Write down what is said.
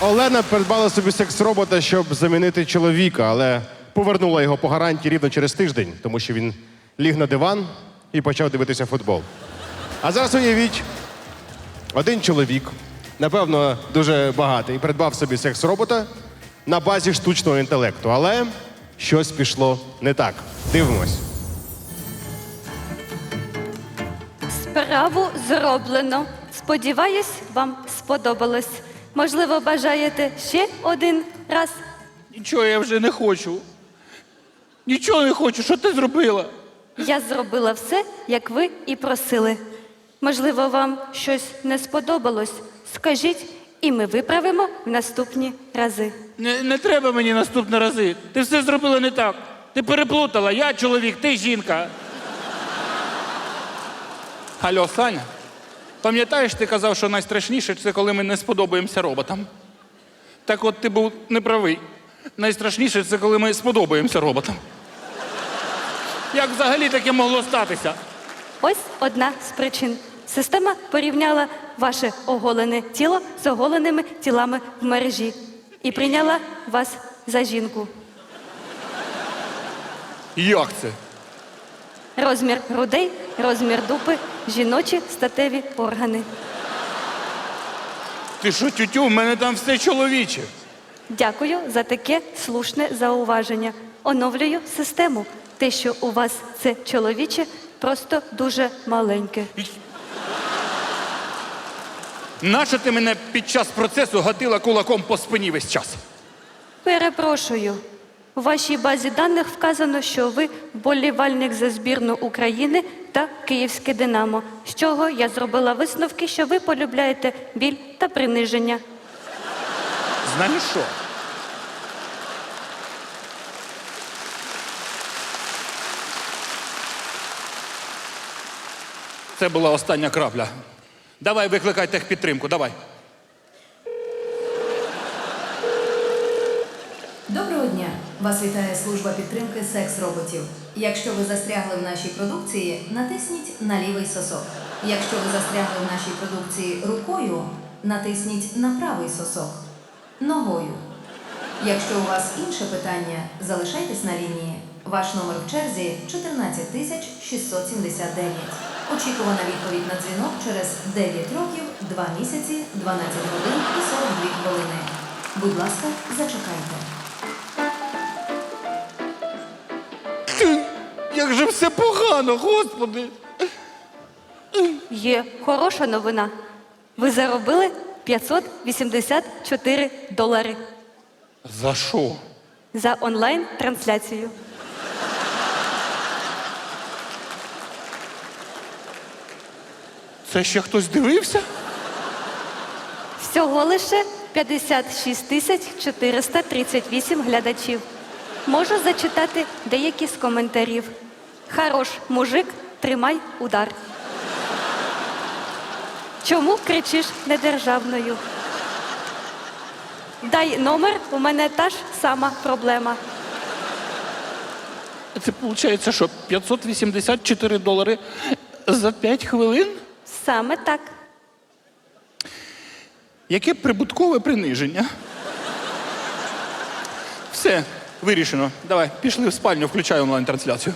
Олена придбала собі секс-робота, щоб замінити чоловіка, але повернула його по гарантії рівно через тиждень, тому що він ліг на диван і почав дивитися футбол. А зараз уявіть, один чоловік, напевно, дуже багатий, придбав собі секс-робота на базі штучного інтелекту, але щось пішло не так. Дивимось. Справу зроблено. Сподіваюсь, вам сподобалось. Можливо, бажаєте ще один раз. Нічого я вже не хочу. Нічого не хочу. Що ти зробила? Я зробила все, як ви і просили. Можливо, вам щось не сподобалось. Скажіть, і ми виправимо в наступні рази. Не, не треба мені наступні рази. Ти все зробила не так. Ти переплутала. Я чоловік, ти жінка. Алло, Саня. Пам'ятаєш, ти казав, що найстрашніше це коли ми не сподобаємося роботам. Так от ти був неправий. Найстрашніше це коли ми сподобаємося роботам. Як взагалі таке могло статися? Ось одна з причин. Система порівняла ваше оголене тіло з оголеними тілами в мережі і прийняла вас за жінку. Як це? Розмір грудей, розмір дупи, жіночі статеві органи. Ти що, тютю, в мене там все чоловіче. Дякую за таке слушне зауваження. Оновлюю систему. Те, що у вас це чоловіче, просто дуже маленьке. Нащо ти мене під час процесу гатила кулаком по спині весь час? Перепрошую. У вашій базі даних вказано, що ви вболівальник за збірну України та Київське Динамо. З чого я зробила висновки, що ви полюбляєте біль та приниження. Знаєш що? Це була остання крапля. Давай викликай техпідтримку, давай. Доброго дня! Вас вітає служба підтримки секс-роботів. Якщо ви застрягли в нашій продукції, натисніть на лівий сосок. Якщо ви застрягли в нашій продукції рукою, натисніть на правий сосок. Ногою. Якщо у вас інше питання, залишайтесь на лінії. Ваш номер в черзі 14679. Очікувана відповідь на дзвінок через 9 років, 2 місяці, 12 годин і 42 хвилини. Будь ласка, зачекайте. Як же все погано, господи! Є хороша новина. Ви заробили 584 долари За що? за онлайн-трансляцію. Це ще хтось дивився? Всього лише 56 тисяч 438 глядачів. Можу зачитати деякі з коментарів. Хорош мужик, тримай удар. Чому кричиш недержавною? Дай номер, у мене та ж сама проблема. Це виходить, що 584 долари за 5 хвилин? Саме так. Яке прибуткове приниження? Все, вирішено. Давай, пішли в спальню, включай онлайн-трансляцію.